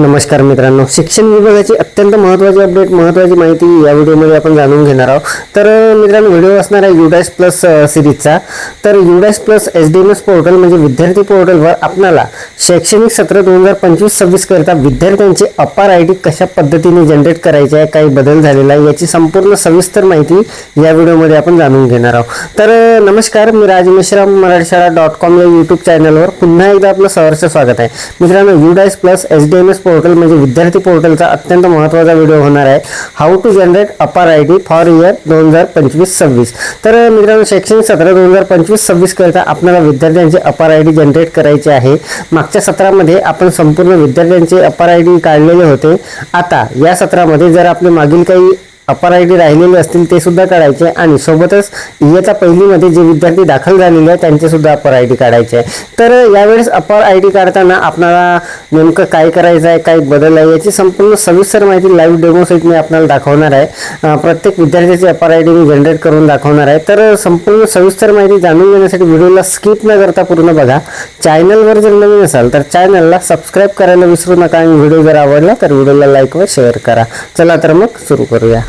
नमस्कार मित्रांनो. शिक्षण विभागाची अत्यंत महत्त्वाची अपडेट महत्त्वाची माहिती या व्हिडिओमध्ये आपण जाणून घेणार आहोत. तर मित्रांनो व्हिडिओ असणार आहे युडॅश प्लस सिरीजचा तर UDISE plus H D M S portal म्हणजे विद्यार्थी पोर्टलवर आपणाला शैक्षणिक सत्र दोन हजार पंचवीस सव्वीसकरिता विद्यार्थ्यांचे अपार आय डी कशा पद्धतीने जनरेट करायचे आहे काही बदल झालेला आहे याची संपूर्ण सविस्तर माहिती या व्हिडिओमध्ये आपण जाणून घेणार आहोत. तर नमस्कार मी राज मिश्राम मराठी शाळा डॉट कॉम या यूट्यूब चॅनलवर पुन्हा एकदा आपलं सहर्ष स्वागत आहे. मित्रांनो UDISE plus H D M S portal म्हणजे विद्यार्थी पोर्टलचा अत्यंत महत्त्वाचा व्हिडिओ होणार आहे. How to generate APAAR I D for year दोन हजार पंचवीस सव्वीस तर मित्रांनो शैक्षणिक सत्र दोन हजार पंचवीस सव्वीस करता आपल्याला विद्यार्थ्यांचे अपार आय डी जनरेट करायची आहे. मागच्या सत्रामध्ये आपण संपूर्ण विद्यार्थ्यांचे अपार आय डी काढलेले होते. आता या सत्रामध्ये जर आपले मागील काही अपार आय डी राहिलेले असतील ते सुद्धा काढायचे आणि सोबतच इयत्ता पहिलीमध्ये जे विद्यार्थी दाखल झालेले आहेत त्यांचे सुद्धा अपार आय डी काढायचे आहे. तर यावेळेस अपार आय डी काढताना आपणाला नेमकं काय करायचं आहे काय बदल आहे याची संपूर्ण सविस्तर माहिती लाईव्ह डेमोसेट मी आपल्याला दाखवणार आहे. प्रत्येक विद्यार्थ्याची अपार आय डी मी जनरेट करून दाखवणार आहे. तर संपूर्ण सविस्तर माहिती जाणून घेण्यासाठी व्हिडिओला स्किप न करता पूर्ण बघा. चॅनलवर जर नवीन असाल तर चॅनलला सबस्क्राईब करायला विसरू नका आणि व्हिडिओ जर आवडला तर व्हिडिओला लाईक व शेअर करा. चला तर मग सुरू करूया.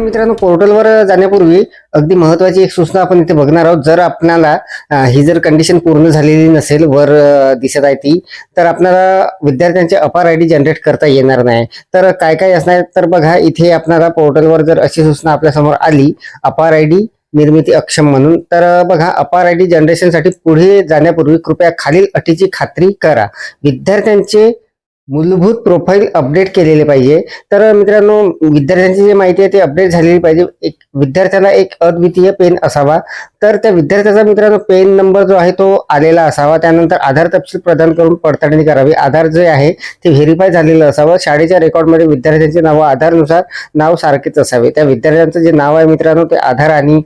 मित्रांनो पोर्टलवर जाण्यापूर्वी अगदी महत्वाची एक सूचना आपण इथे बघणार आहोत. जर आपल्याला ही जर कंडिशन पूर्ण झालेली नसेल वर दिसत आहे ती तर आपल्याला विद्यार्थ्यांचे अपार आय डी जनरेट करता येणार नाही. तर काय काय असणार तर बघा इथे आपल्याला पोर्टलवर जर अशी सूचना आपल्यासमोर आली अपार आय डी निर्मिती अक्षम म्हणून तर बघा अपार आय डी जनरेशनसाठी पुढे जाण्यापूर्वी कृपया खालील अटीची खात्री करा. विद्यार्थ्यांचे मूलभूत प्रोफाईल अपडेट केलेले पाहिजे. तर मित्रांनो विद्यार्थ्यांची जी माहिती आहे ती अपडेट झालेली पाहिजे. एक विद्यार्थ्याला एक अद्वितीय पेन असावा. तर त्या विद्यार्थ्याचा मित्रांनो पेन नंबर जो आहे तो आलेला असावा. त्यानंतर आधार तपशील प्रदान करून पडताळणी करावी. आधार जे आहे ते व्हेरीफाय झालेलं असावं. शाळेच्या रेकॉर्डमध्ये विद्यार्थ्यांचे नाव आधारनुसार नाव सारखेच असावे. त्या विद्यार्थ्यांचं जे नाव आहे मित्रांनो ते आधार आणि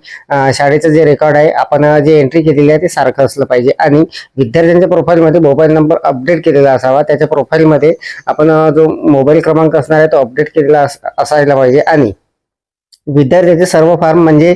शाळेचं जे रेकॉर्ड आहे आपण जे एंट्री केलेली आहे ते सारखं असलं पाहिजे. आणि विद्यार्थ्यांच्या प्रोफाईलमध्ये मोबाईल नंबर अपडेट केलेला असावा. त्याच्या प्रोफाईलमध्ये आपण जो मोबाईल क्रमांक असणार आहे तो अपडेट केलेला असायला पाहिजे. आणि विद्यार्थ्याचे सर्व फॉर्म म्हणजे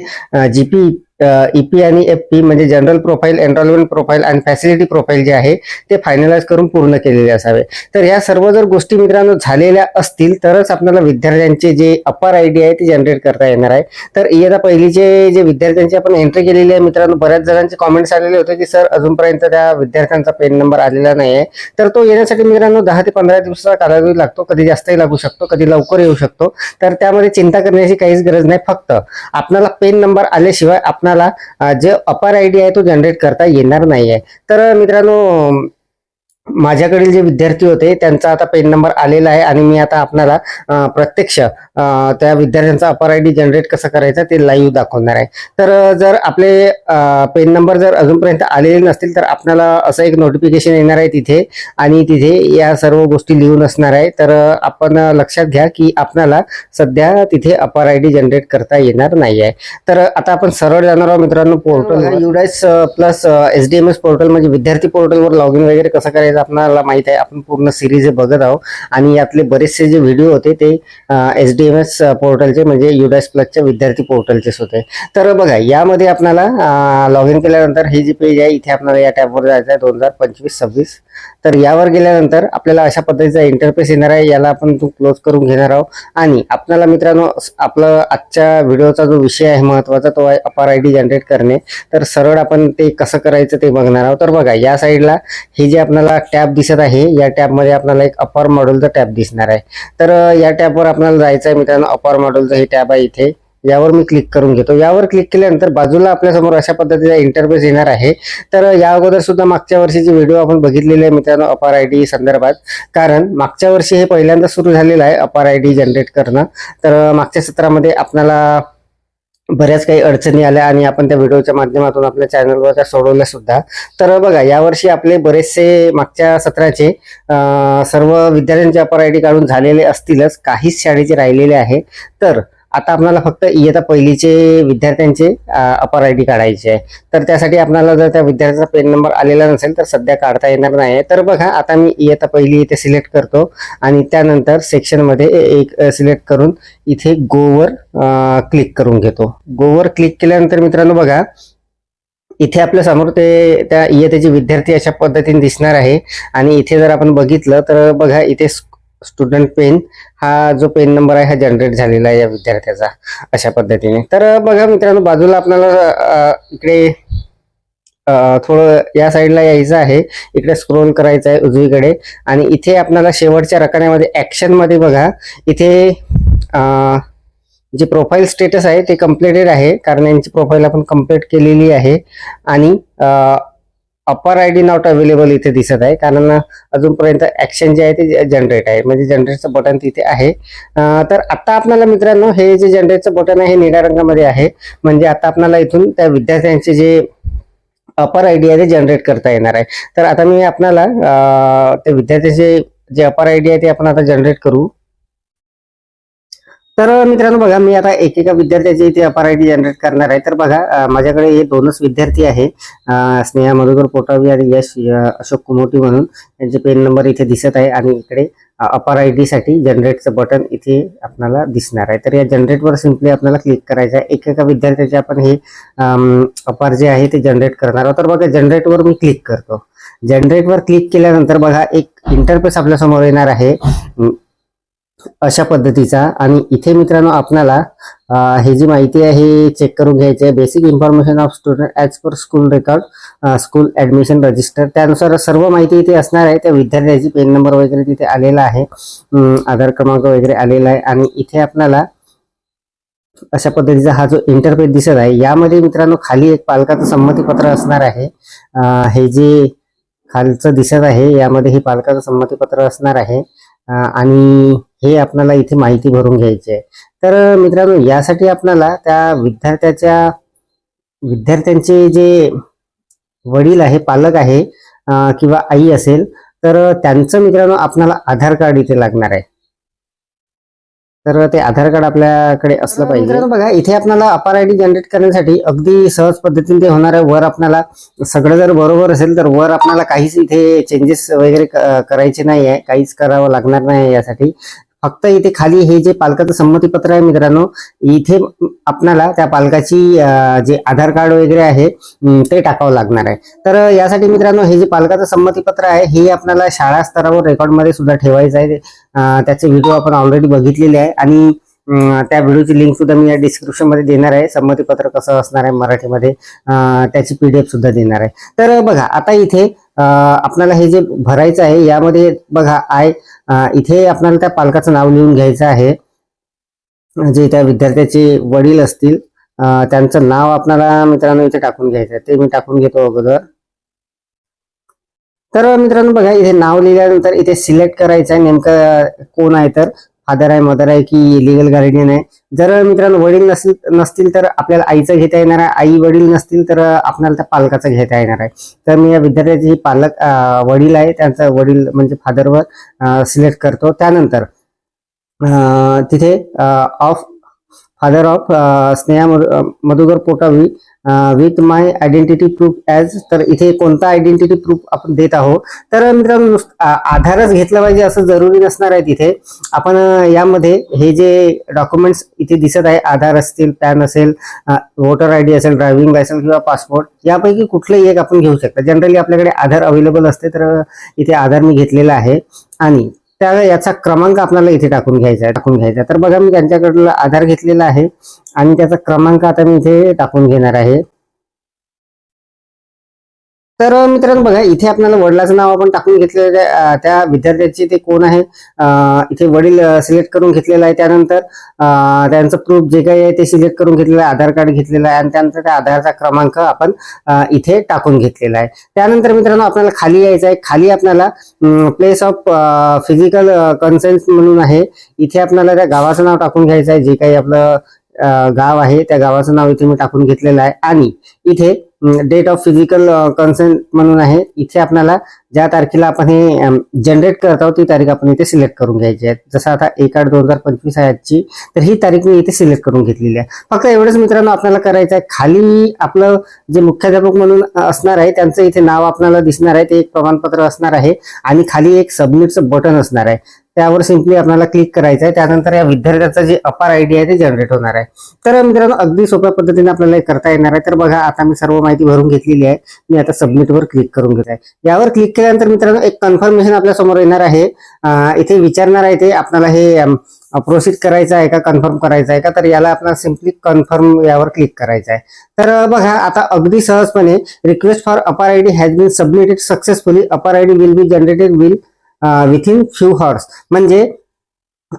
जीपी ईपी आणि एफ पी म्हणजे जनरल प्रोफाईल एनरोलमेंट प्रोफाईल आणि फॅसिलिटी प्रोफाईल जे आहे ते फायनलाइज करून पूर्ण केलेले असावे. तर या सर्व जर गोष्टी मित्रांनो झालेल्या असतील तरच आपल्याला विद्यार्थ्यांचे जे अपार आय डी आहे ते जनरेट करता येणार आहे. तर इयत्ता पहिलीचे जे विद्यार्थ्यांची आपण एंट्री केलेली आहे मित्रांनो बऱ्याच जणांचे कॉमेंट्स आलेले होते की सर अजूनपर्यंत त्या विद्यार्थ्यांचा पेन नंबर आलेला नाही आहे तर तो येण्यासाठी मित्रांनो दहा ते पंधरा दिवसाचा कालावधी लागतो. कधी जास्तही लागू शकतो कधी लवकर येऊ शकतो. तर त्यामध्ये चिंता करण्याची काहीच गरज नाही. फक्त आपल्याला पेन नंबर आल्याशिवाय आपण अं, जे अपार आय डी आहे तो जनरेट करता येणार नाही आहे तर मित्रांनो माझ्याकडील जे विद्यार्थी होते त्यांचा आता पेन नंबर आलेला आहे आणि मी आता आपल्याला प्रत्यक्ष त्या विद्यार्थ्यांचा अपार आय डी जनरेट कसं करायचं ते लाईव्ह दाखवणार आहे. तर जर आपले पेन नंबर जर अजूनपर्यंत आलेले नसतील तर आपल्याला असं एक नोटिफिकेशन येणार आहे तिथे आणि तिथे या सर्व गोष्टी लिहून असणार आहे. तर आपण लक्षात घ्या की आपल्याला सध्या तिथे अपार आय डी जनरेट करता येणार नाही आहे. तर आता आपण सरळ जाणार आहोत मित्रांनो portal UDISE plus S D M S portal म्हणजे विद्यार्थी पोर्टलवर लॉग इन वगैरे कसं करायचं आपणाला माहीत आहे आपण पूर्ण सिरीज बघत आहोत. आणि यातले बरेचसे जे व्हिडिओ होते ते एस डी एम एस पोर्टलचे म्हणजे युडॅस प्लसच्या विद्यार्थी पोर्टलचेच होते. तर बघा यामध्ये आपल्याला लॉग इन केल्यानंतर ही जी पेज आहे इथे आपल्याला या टॅबवर जायचं आहे दोन हजार पंचवीस सव्वीस. तर यावर गेल्यानंतर आपल्याला अशा पद्धतीचा इंटरफेस येणार आहे याला आपण क्लोज करून घेणार आहोत. आणि आपल्याला मित्रांनो आपला आपलं आजच्या व्हिडिओचा जो विषय आहे महत्त्वाचा तो आहे अपार आय डी जनरेट करणे. तर सरळ आपण ते कसं करायचं ते बघणार आहोत. तर बघा या साईडला हे जे आपल्याला टॅब दिसत आहे. या टॅबमध्ये आपल्याला एक अपार मॉडेलचा टॅब दिसणार आहे. तर या टॅबवर आपल्याला जायचं आहे मित्रांनो अपार मॉडेलचं हे टॅब आहे इथे. यावर मी क्लिक करून घेतो. यावर क्लिक केल्यानंतर बाजूला आपल्यासमोर अशा पद्धतीचा इंटरफेस येणार आहे. तर या अगोदर सुद्धा मागच्या वर्षीचे व्हिडिओ आपण बघितलेले आहे मित्रांनो अपार आय डी संदर्भात. कारण मागच्या वर्षी हे पहिल्यांदा सुरू झालेलं आहे अपार आय डी जनरेट करणं. तर मागच्या सत्रामध्ये आपल्याला बऱ्याच काही अडचणी आल्या आणि आपण त्या व्हिडिओच्या माध्यमातून आपल्या चॅनलवर त्या सोडवल्या सुद्धा. तर बघा यावर्षी आपले बरेचसे मागच्या सत्राचे सर्व विद्यार्थ्यांचे अपर आय डी काढून झालेले असतीलच काहीच शाळेचे राहिलेले आहे. तर आता आपल्याला फक्त इयत्ता पहिलीचे विद्यार्थ्यांचे अपार आय डी काढायचे आहे. तर त्यासाठी आपल्याला जर त्या विद्यार्थ्याचा पेन नंबर आलेला नसेल तर सध्या काढता येणार नाही आहे. तर बघा आता मी इयत्ता पहिली इथे सिलेक्ट करतो आणि त्यानंतर सेक्शनमध्ये एक सिलेक्ट करून इथे गोवर क्लिक करून घेतो. गोवर क्लिक केल्यानंतर मित्रांनो बघा इथे आपल्यासमोर ते त्या इयत्तेचे विद्यार्थी अशा पद्धतीने दिसणार आहे. आणि इथे जर आपण बघितलं तर बघा इथे स्टुडंट पेन हा जो पेन नंबर आहे हा जनरेट झालेला आहे या विद्यार्थ्याचा अशा पद्धतीने. तर बघा मित्रांनो बाजूला आपल्याला इकडे थोडं या साईडला यायचं आहे. इकडे स्क्रोल करायचं आहे उजवीकडे. आणि इथे आपल्याला शेवटच्या रकान्यामध्ये ॲक्शनमध्ये बघा. इथे जे प्रोफाईल स्टेटस आहे ते कम्प्लिटेड आहे. कारण यांची प्रोफाईल आपण कंप्लीट केलेली आहे. आणि APAAR I D not available इथे दिसत आहे. कारण अजूनपर्यंत ॲक्शन जे आहे ते जनरेट आहे. म्हणजे जनरेटचं बटन तिथे आहे. तर आता आपल्याला मित्रांनो हे जे जनरेटचं बटन आहे हे निळ्या रंगामध्ये आहे. म्हणजे आता आपल्याला इथून त्या विद्यार्थ्यांचे जे अपर आय डी आहे ते जनरेट करता येणार आहे. तर आता मी आपल्याला ते विद्यार्थ्याचे जे अपर आय डी आहे ते आपण आता जनरेट करू. तर मित्रांनो बघा मी आता एकेका विद्यार्थ्याची इथे अपर आय डी जनरेट करणार आहे. तर बघा माझ्याकडे हे दोनच विद्यार्थी आहे. स्नेहा मधुकर पोटावी आणि यश अशोक कुमोटी म्हणून त्यांचे पेन नंबर इथे दिसत आहे आणि इकडे अपर आयसाठी जनरेटचं बटन इथे आपल्याला दिसणार आहे. तर या जनरेटवर सिम्पली आपल्याला क्लिक करायचं आहे. एकेका विद्यार्थ्याचे आपण हे अपार जे आहे ते जनरेट करणार आहोत. तर बघा जनरेटवर मी क्लिक करतो. जनरेटवर क्लिक केल्यानंतर बघा एक इंटरफेस आपल्यासमोर येणार आहे. अशा पद्धतीचा. आणि इथे मित्रांनो आपणाला हे जी माहिती आहे हे चेक करून घ्यायची आहे. Basic information of student as per school record school admission register त्यानुसार सर्व माहिती इथे असणार आहे. त्या विद्यार्थ्याची पेन नंबर वगैरे तिथे आलेला आहे. आधार क्रमांक वगैरे आलेला आहे. आणि इथे आपल्याला अशा पद्धतीचा हा जो इंटरफेस दिसत आहे यामध्ये मित्रांनो खाली एक पालकाचं संमतीपत्र असणार आहे. हे जे खालचं दिसत आहे यामध्ये हे पालकाचं संमतीपत्र असणार आहे. आणि हे आपल्याला इथे माहिती भरून घ्यायची आहे तर मित्रांनो यासाठी आपल्याला त्या विद्यार्थ्याच्या विद्यार्थ्यांचे जे वडील आहे पालक आहे किंवा आई असेल तर त्यांचं मित्रांनो आपल्याला आधार कार्ड इथे लागणार आहे. तर ते आधार कार्ड आपल्याकडे असलं पाहिजे. मित्रांनो बघा इथे आपल्याला अपार आय डी जनरेट करण्यासाठी अगदी सहज पद्धतीने ते होणार आहे. वर आपल्याला सगळं जर बरोबर असेल तर वर आपल्याला काहीच इथे चेंजेस वगैरे करायचे नाही आहे काहीच करावं लागणार नाही यासाठी. फक्त इथे खाली हे जे पालकाचं संमतीपत्र आहे मित्रांनो इथे आपणाला त्या पालकाची जे आधार कार्ड वगैरे आहे ते टाकावं लागणार आहे. तर यासाठी मित्रांनो हे जे पालकाचं संमतीपत्र आहे हे आपल्याला शाळा स्तरावर रेकॉर्डमध्ये सुद्धा ठेवायचं आहे. त्याचे व्हिडिओ आपण ऑलरेडी बघितलेले आहे आणि त्या व्हिडिओची लिंक सुद्धा मी या डिस्क्रिप्शनमध्ये देणार आहे. संमतीपत्र कसं असणार आहे मराठीमध्ये त्याची पीडीएफ सुद्धा देणार आहे. तर बघा आता इथे आपल्याला हे जे भरायचं आहे यामध्ये बघा आय इथे आपल्याला त्या पालकाचं नाव लिहून घ्यायचं आहे. जे त्या विद्यार्थ्याचे वडील असतील त्यांचं नाव आपल्याला मित्रांनो इथे टाकून घ्यायचं आहे. ते मी टाकून घेतो अगोदर. तर मित्रांनो बघा इथे नाव लिहिल्यानंतर इथे सिलेक्ट करायचं आहे. नेमकं कोण आहे तर? फादर आहे मदर आहे की लिगल गार्डियन आहे. जर मित्रांनो वडील नसतील नसतील तर आपल्याला आईचं घेता येणार आहे. आई वडील नसतील तर आपल्याला त्या पालकाचं घेता येणार आहे. तर मी या विद्यार्थ्याचे जे पालक वडील आहे. त्यांचा वडील म्हणजे फादरवर सिलेक्ट करतो. त्यानंतर तिथे of father of Sneha Madhu- Madhukar Potavi with my identity proof as तर इथे कोणता आयडेंटिटी प्रूफ आपण देत आहोत? तर मित्रांनो आधारच घेतला पाहिजे असं जरुरी नसणार आहे तिथे. आपण यामध्ये हे जे डॉक्युमेंट्स इथे दिसत आहे आधार असतील पॅन असेल वोटर आय डी असेल ड्रायव्हिंग लायसन्स किंवा पासपोर्ट यापैकी कुठलंही एक आपण घेऊ शकता. जनरली आपल्याकडे आधार अवेलेबल असते तर इथे आधार मी घेतलेला आहे. आणि त्या याचा क्रमांक आपल्याला इथे टाकून घ्यायचा आहे टाकून घ्यायचा आहे. तर बघा मी त्यांच्याकडला आधार घेतलेला आहे आणि त्याचा क्रमांक आता मी इथे टाकून घेणार आहे तर मित्रांनो बघा इथे आपल्याला वडिलाचं नाव आपण टाकून घेतलेलं आहे. त्या विद्यार्थ्याचे ते कोण आहे इथे वडील सिलेक्ट करून घेतलेलं आहे त्यानंतर. त्यांचं प्रूफ जे काही आहे ते सिलेक्ट करून घेतलेलं आहे आधार कार्ड घेतलेलं आहे आणि त्यानंतर त्या आधारचा क्रमांक आपण इथे टाकून घेतलेला आहे. त्यानंतर मित्रांनो आपल्याला खाली यायचं आहे. खाली आपल्याला प्लेस ऑफ फिजिकल कन्सेन्स म्हणून आहे. इथे आपल्याला त्या गावाचं नाव टाकून घ्यायचं आहे. जे काही आपलं गाव आहे त्या गावाचं नाव इथे मी टाकून घेतलेलं आहे. आणि इथे डेट ऑफ फिजिकल कन्सेंट म्हणून आहे. इथे आपल्याला ज्या तारखेला आपण हे जनरेट करत आहोत ती तारीख आपण इथे सिलेक्ट करून घ्यायची आहे. जसं आता एक आठ दोन हजार पंचवीस आहे आजची तर ही तारीख मी इथे सिलेक्ट करून घेतलेली आहे. फक्त एवढंच मित्रांनो आपल्याला करायचं आहे. खाली आपलं जे मुख्याध्यापक म्हणून असणार आहे त्यांचं इथे नाव आपल्याला दिसणार आहे. ते एक प्रमाणपत्र असणार आहे. आणि खाली एक सबमिटचं बटन असणार आहे. त्यावर सिम्पली आपल्याला क्लिक करायचं आहे. त्यानंतर या विद्यार्थ्याचा जे अपार आय डी आहे ते जनरेट होणार आहे. तर मित्रांनो अगदी सोप्या पद्धतीने आपल्याला हे करता येणार आहे. तर बघा आता मी सर्व माहिती भरून घेतलेली आहे. मी आता सबमिटवर क्लिक करून घेत आहे. यावर क्लिक केल्यानंतर मित्रांनो एक कन्फर्मेशन आपल्यासमोर येणार आहे. इथे विचारणार आहे ते आपल्याला हे प्रोसीड करायचं आहे का कन्फर्म करायचं आहे का? तर याला आपल्याला सिम्पली कन्फर्म यावर क्लिक करायचं आहे. तर बघा आता अगदी सहजपणे request for APAAR I D has been submitted successfully APAAR I D will be generated will within few hours म्हणजे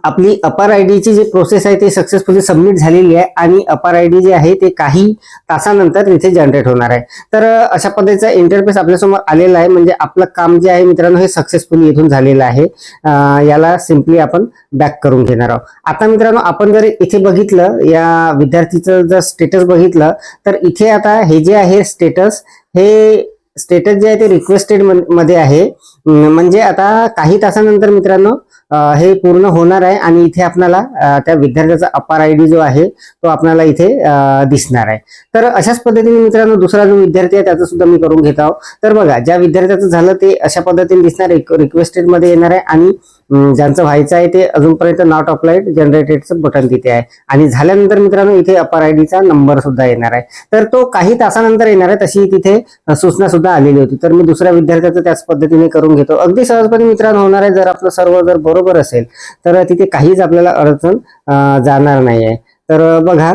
आपली अपार आय डीची जी प्रोसेस आहे ती सक्सेसफुली सबमिट झालेली आहे आणि अपार आय डी जे आहे ते काही तासानंतर इथे जनरेट होणार आहे. तर अशा पद्धतीचा इंटरफेस आपल्यासमोर आलेला आहे. म्हणजे आपलं काम जे आहे मित्रांनो हे सक्सेसफुली इथून झालेलं आहे. याला सिम्पली आपण बॅक करून घेणार आहोत. आता मित्रांनो आपण जर इथे बघितलं या विद्यार्थीचं जर स्टेटस बघितलं तर इथे आता हे जे आहे स्टेटस हे स्टेटस जे आहे ते रिक्वेस्टेडमध्ये आहे. म्हणजे आता काही तासानंतर मित्रांनो हे पूर्ण होणार आहे आणि इथे आपल्याला त्या विद्यार्थ्याचा अपार आय डी जो आहे तो आपल्याला इथे दिसणार आहे. तर अशाच पद्धतीने मित्रांनो दुसरा जो विद्यार्थी आहे त्याचं सुद्धा मी करून घेत आहोत. तर बघा ज्या विद्यार्थ्याचं झालं ते अशा पद्धतीने दिसणार रिक्वेस्टेडमध्ये येणार आहे आणि ज्यांचं व्हायचं आहे ते अजूनपर्यंत नॉट अप्लाइड जनरेटेडचं बटन तिथे आहे. आणि झाल्यानंतर मित्रांनो इथे अपार आय डीचा नंबर सुद्धा येणार आहे. तर तो काही तासानंतर येणार आहे तशी तिथे सूचना सुद्धा आलेली होती. तर मी दुसऱ्या विद्यार्थ्याचं त्याच पद्धतीने करून घेतो. अगदी सहजपणे मित्रांनो होणार आहे. जर आपलं सर्व जर बरोबर असेल तर तिथे काहीच आपल्याला अडचण जाणार नाही आहे तर बघा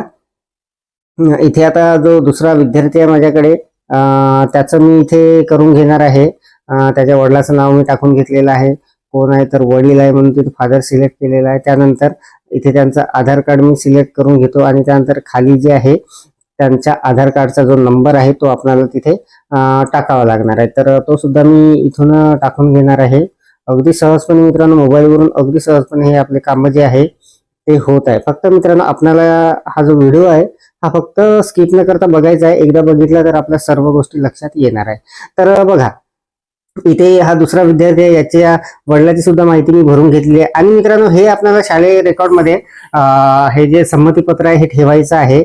इथे आता जो दुसरा विद्यार्थी आहे माझ्याकडे त्याचं मी इथे करून घेणार आहे. त्याच्या वडिलाचं नाव मी टाकून घेतलेलं आहे. कोण आहे तर वडील आहे म्हणून तिथे फादर सिलेक्ट केलेला आहे. त्यानंतर इथे त्यांचं आधार कार्ड मी सिलेक्ट करून घेतो आणि त्यानंतर खाली जे आहे त्यांच्या आधार कार्डचा जो नंबर आहे तो आपल्याला तिथे टाकावा लागणार आहे. तर तो सुद्धा मी इथून टाकून घेणार आहे. अगदी सहजपणे मित्रांनो मोबाईलवरून अगदी सहजपणे हे आपले कामं जे आहे ते होत आहे. फक्त मित्रांनो आपल्याला हा जो व्हिडिओ आहे हा फक्त स्किप न करता बघायचा आहे. एकदा बघितला तर आपल्या सर्व गोष्टी लक्षात येणार आहे. तर बघा इथे हा दुसरा विद्यार्थी आहे याच्या वडिलाची सुद्धा माहिती मी भरून घेतली आहे. आणि मित्रांनो हे आपल्याला शालेय रेकॉर्डमध्ये हे जे संमतीपत्र आहे हे ठेवायचं आहे.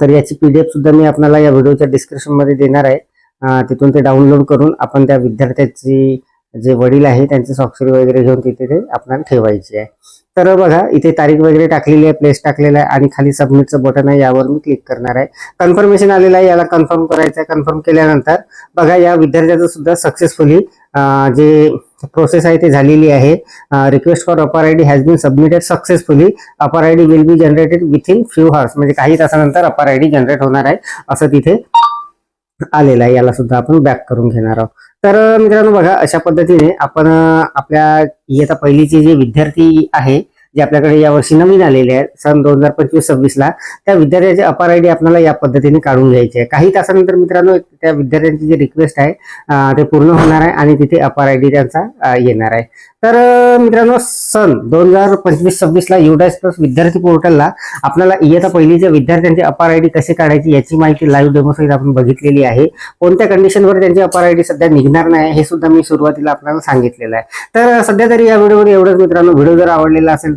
तर याची पीडीएफ सुद्धा मी आपल्याला या व्हिडिओच्या डिस्क्रिप्शनमध्ये देणार आहे. तिथून ते डाउनलोड करून आपण त्या विद्यार्थ्याची जे वडील आहे त्यांची स्वाक्षरी वगैरे घेऊन तिथे ते आपल्याला ठेवायची आहे. तर बघा इथे तारीख वगैरे टाकलेली आहे प्लेस टाकलेला आहे आणि खाली सबमिटचं बटन आहे यावर मी क्लिक करणार आहे. कन्फर्मेशन आलेलं आहे याला कन्फर्म करायचं आहे. कन्फर्म केल्यानंतर बघा या विद्यार्थ्याचं सुद्धा सक्सेसफुली जे प्रोसेस आहे ते झालेली आहे. Request for APAAR I D has been submitted successfully APAAR I D will be generated within few hours म्हणजे काही तासानंतर अपार आय डी जनरेट होणार आहे असं तिथे आलेलं आहे. याला सुद्धा आपण बॅक करून घेणार आहोत. तर मित्रांनो बघा अशा पद्धतीने आपण आपल्या इयत्ता पहिलीचे जे विद्यार्थी आहे जे आपल्याकडे यावर्षी नवीन आलेले आहेत सन दोन हजार पंचवीस सव्वीसला त्या विद्यार्थ्याचे अपार आय डी आपल्याला या पद्धतीने काढून घ्यायचे आहे. काही तासानंतर मित्रांनो त्या विद्यार्थ्यांची जी रिक्वेस्ट आहे ते पूर्ण होणार आहे आणि तिथे अपार आय डी त्यांचा येणार आहे. तर मित्रांनो सन दोन हजार पंचवीस सव्वीसला युडायस प्लस विद्यार्थी पोर्टलला आपल्याला इयत्ता पहिलीच्या विद्यार्थ्यांचे अपार आय डी कसे काढायची याची माहिती लाईव्ह डेमोसहित आपण बघितलेली आहे. कोणत्या कंडिशनवर त्यांची अपार आय डी सध्या निघणार नाही हे सुद्धा मी सुरुवातीला आपल्याला सांगितलेलं आहे. तर सध्या तरी या व्हिडिओमध्ये एवढंच मित्रांनो. व्हिडिओ जर आवडलेला असेल